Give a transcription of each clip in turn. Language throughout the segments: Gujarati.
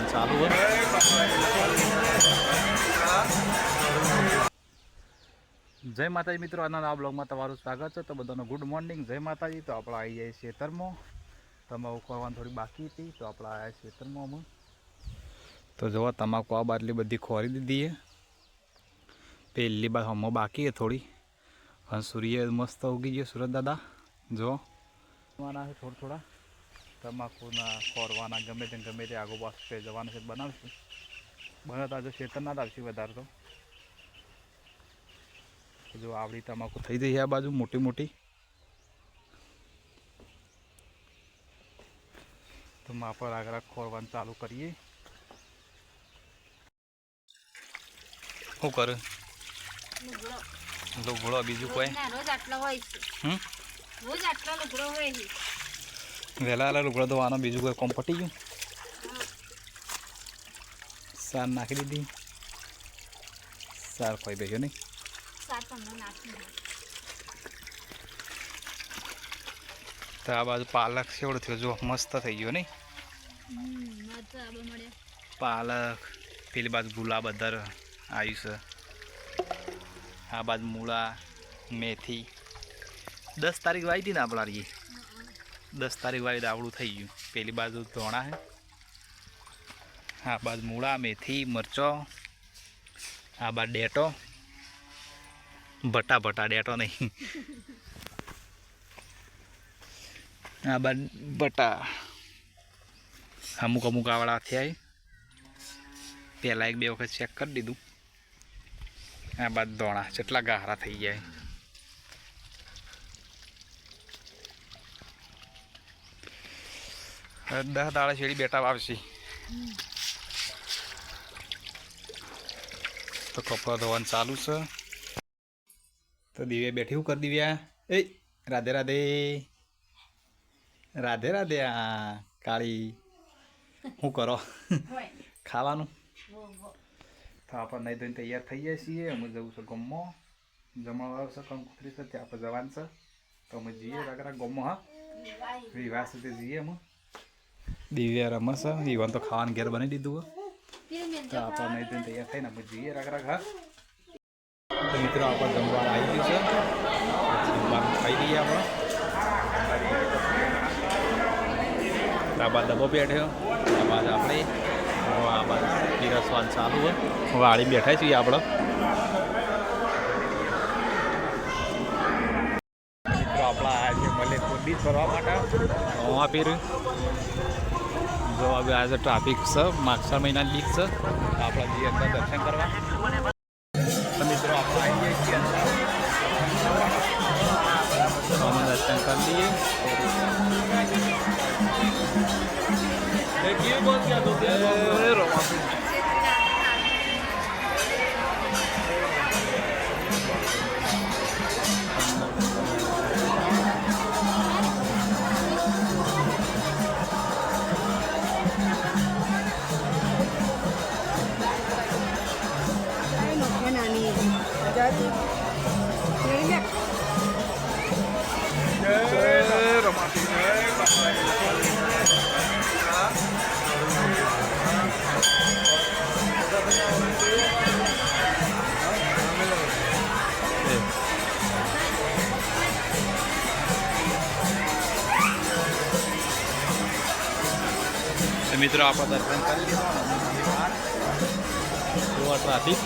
ચાલુ હોય. જય માતાજી મિત્રો આના આ બ્લોગમાં તમારું સ્વાગત છે. તો બધાનો ગુડ મોર્નિંગ જય માતાજી. તો આપણે આવી જાય ખેતરમાં. તમાકુ ખોરવાની થોડી બાકી હતી. તો આપણે આવ્યા ખેતરમાં અમે. તો જુઓ તમાકુ આ બાટલી બધી ખોરી દીધી છે. પહેલી બાર હમો બાકી છે થોડી. અને સૂર્ય મસ્ત ઉગી ગયો સુરત દાદા. જો થોડા થોડા. તમાકુના ખોરવાના ગમે તે ગમે તે આગોપાસ જવાનું જવાના છે. બનાવશું બનાવતા આજે ખેતરના જ આવશે વધારે તો. જો આવડી તમાકુ થઈ ગઈ છે આ બાજુ મોટી મોટી. તો માપર આગળ ખોરવાનું ચાલુ કરીએ. શું કરે? લુગડો. બીજું કોઈ? રોજ આટલો હોય રોજ આટલો લુગડો હોય છે. વહેલા વહેલા લુગડા ધોવાનો બીજું કોઈ કોમ પટી ગયું? સાર નાખી દીધી. સાર ખોઈ દઈશું નહીં. તો આ બાજુ પાલક સેવડો થયો. જો મસ્ત થઈ ગયો નહીં. પાલક પેલી બાજુ ગુલાબ અધર આવ્યું છે આ બાજુ મૂળા મેથી. દસ તારીખ વાવી હતી ને આપણા દસ તારીખ વાળી દાવડું થઈ ગયું. પેલી બાજુ ધોણા છે આ બાજુ મૂળા, મેથી, મરચો, આ બાજુ ડેટો. ભટા ભટા ડેટો નહીં. આ બાજુ ભટા. અમુક અમુક આવડા થયા પહેલાં એક બે વખત ચેક કરી દીધું. આ બાદ દોણા જેટલા ગાહરા થઈ જાય દસ દાડા શેડી બેટા વાવશી. તો કપડાં ધોવાનું ચાલુ છે. તો દિવ્યા બેઠી હું કરી દિવ્યા? એ રાધે રાધે. રાધે રાધે આ કાળી. શું કરો? ખાવાનું? તો આપણે નહીં ધોઈને તૈયાર થઈ જાય છીએ. અમે જવું છે ગમો. જમવા આવશે કંકુતરી છે ત્યાં આપણે જવાનું છે. તો અમે જઈએ રાગરા ગમો હા? વિવાહ. સુધી જઈએ અમે. દિવ્યા રમસ ઈવન તો ખાવાનું ઘેર બની દીધું. તો આપણને તૈયાર થઈને અમે જઈએ રાગરા હા તો મિત્રો આપણે જમવા આવી ગયું છે જમવાનું ખાઈ લઈએ આપણે ડાબા ડબ્બો બેઠ્યો આ બાદ આપણે હવે આ ચાલુ હોય વાળી બેઠા છીએ આપણે મિત્રો આપણા આજે છે મલે કોડી ફરવા માટે નવા પીર. જો હવે આજે ટ્રાફિક છે, માગસર મહિના લીક છે, આપણે જઈએ અંદર દર્શન કરવા. મિત્રો, આપણે આવી જઈએ છીએ દર્શન કરી લઈએ. મિત્રો આપણે દર્શન કરી લીધો ટ્રાફિક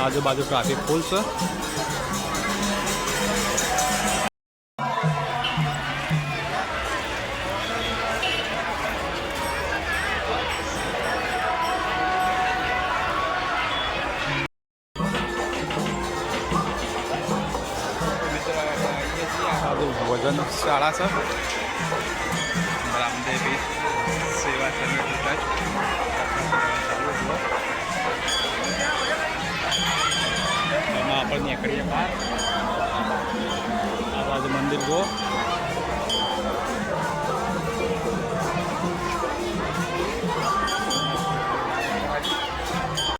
આજુબાજુ ટ્રાફિક ફૂલ છે. વજન શાળા છે. રામદેવી સેવા કરીએ બહાર આ બાજુ મંદિર જુઓ